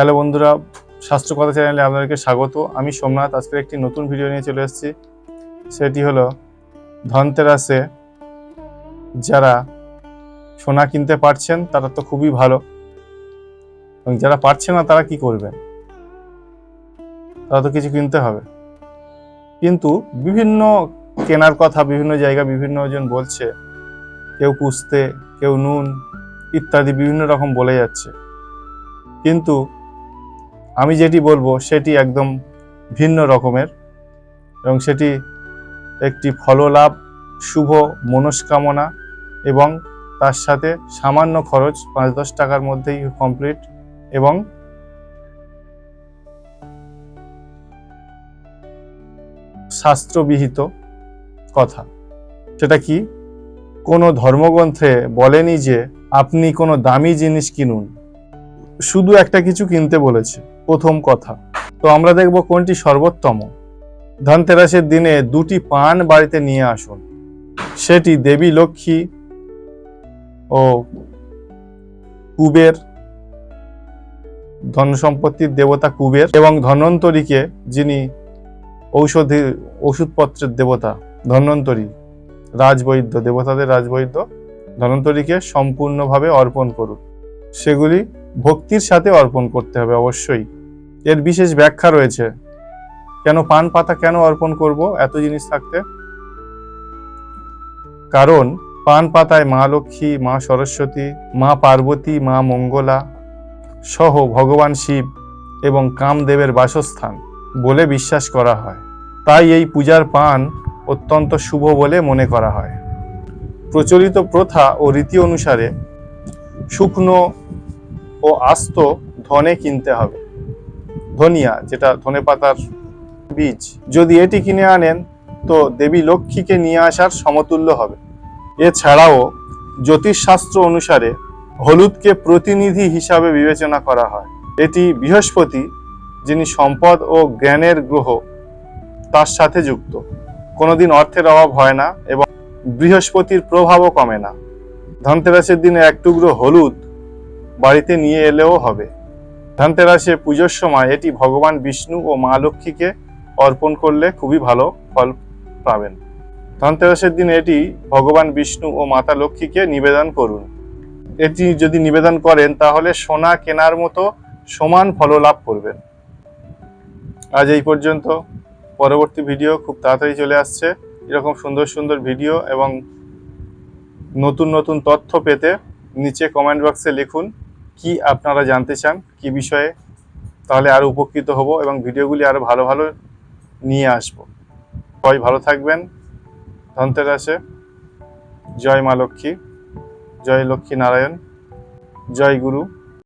Hello বন্ধুরা স্বাস্থ্য কথা চ্যানেলে আপনাদেরকে স্বাগত। আমি সোমনাথ, আজকের একটি নতুন ভিডিও নিয়ে চলে এসেছি। সেটি হলো, ধনতেরাসে যারা সোনা কিনতে পারছেন, তারা তো খুবই ভালো। এবং যারা পারছে না, তারা কি করবেন? তারা তো কিছু কিনতে হবে। কিন্তু বিভিন্ন কেনার কথা, বিভিন্ন জায়গা বিভিন্ন জন বলছে, কেউ পুষতে, কেউ নুন, ইত্যাদি বিভিন্ন রকম বলে যাচ্ছে। কিন্তু আমি যেটি বলব, সেটি একদম ভিন্ন রকমের এবং সেটি একটি ফললাভ, শুভ মনস্কামনা এবং তার সাথে সামান্য খরচ, পাঁচ দশ টাকার মধ্যেই কমপ্লিট এবং শাস্ত্রবিহিত কথা। সেটা কি? কোনো ধর্মগ্রন্থে বলেনি যে আপনি কোনো দামি জিনিস কিনুন। শুধু একটা কিছু কিনতে বলেছে। প্রথম কথা। তো আমরা দেখব কোনটি সর্বোত্তম। ধনতেরাসের দিনে দুটি পান বাড়িতে নিয়ে আসুন। সেটি দেবী লক্ষ্মী ও কুবের ধন সম্পত্তির দেবতা কুবের এবং ধন্বন্তরীকে যিনি ঔষধি, ওষুধপত্রের দেবতা, ধন্বন্তরী রাজবৈদ্য, দেবতাদের রাজবৈদ্য, ধন্বন্তরীকে সম্পূর্ণভাবে অর্পণ করুন। সেগুলি ভক্তির সাথে অর্পণ করতে হবে অবশ্যই। এর বিশেষ ব্যাখ্যা রয়েছে। কেন পান পাতা কেন অর্পণ করব? এত জিনিস থাকতে। কারণ, পান পাতায় মা লক্ষ্মী, মা সরস্বতী, মা পার্বতী, মা মঙ্গলা সহ ভগবান শিব এবং কামদেবের বাসস্থান বলে বিশ্বাস করা হয়। তাই এই পূজার পান অত্যন্ত শুভ বলে মনে করা হয়। প্রচলিত প্রথা ও রীতি অনুসারে শুকনো ও আস্ত ধনে কিনতে হবে। ধনিয়া, যেটা ধনে পাতার বীজ, যদি এটি কিনে আনেন, তো দেবী লক্ষ্মীকে নিয়ে আসার সমতুল্য হবে। এছাড়াও জ্যোতিষশাস্ত্র অনুসারে হলুদকে প্রতিনিধি হিসাবে বিবেচনা করা হয়। এটি বৃহস্পতি, যিনি সম্পদ ও জ্ঞানের গ্রহ, তার সাথে যুক্ত। কোনোদিন অর্থের অভাব হয় না এবং বৃহস্পতির প্রভাবও কমে না। ধনতেরাসের দিনে এক টুকরো হলুদ বাড়িতে নিয়ে এলেও হবে। ধনতেরাসে পুজোর সময় এটি ভগবান বিষ্ণু ও মা লক্ষ্মীকে অর্পণ করলে খুবই ভালো ফল পাবেন। ধনতেরাসের দিনে এটি ভগবান বিষ্ণু ও মাতা লক্ষ্মীকে নিবেদন করুন। এটি যদি নিবেদন করেন, তাহলে সোনা কেনার মতো সমান ফল লাভ করবেন। আজ এই পর্যন্ত। পরবর্তী ভিডিও খুব তাড়াতাড়ি চলে আসছে। এরকম সুন্দর সুন্দর ভিডিও এবং নতুন নতুন তথ্য পেতে নিচে কমেন্ট বক্সে লিখুন। কি আপনারা জানতে চান, কি বিষয়ে, তাহলে আরও উপকৃত হব এবং ভিডিওগুলি আরও ভালো ভালো নিয়ে আসব। সবাই ভালো থাকবেন। ধনতেরাসে। জয় মা লক্ষ্মী। জয় লক্ষ্মী নারায়ণ। জয় গুরু।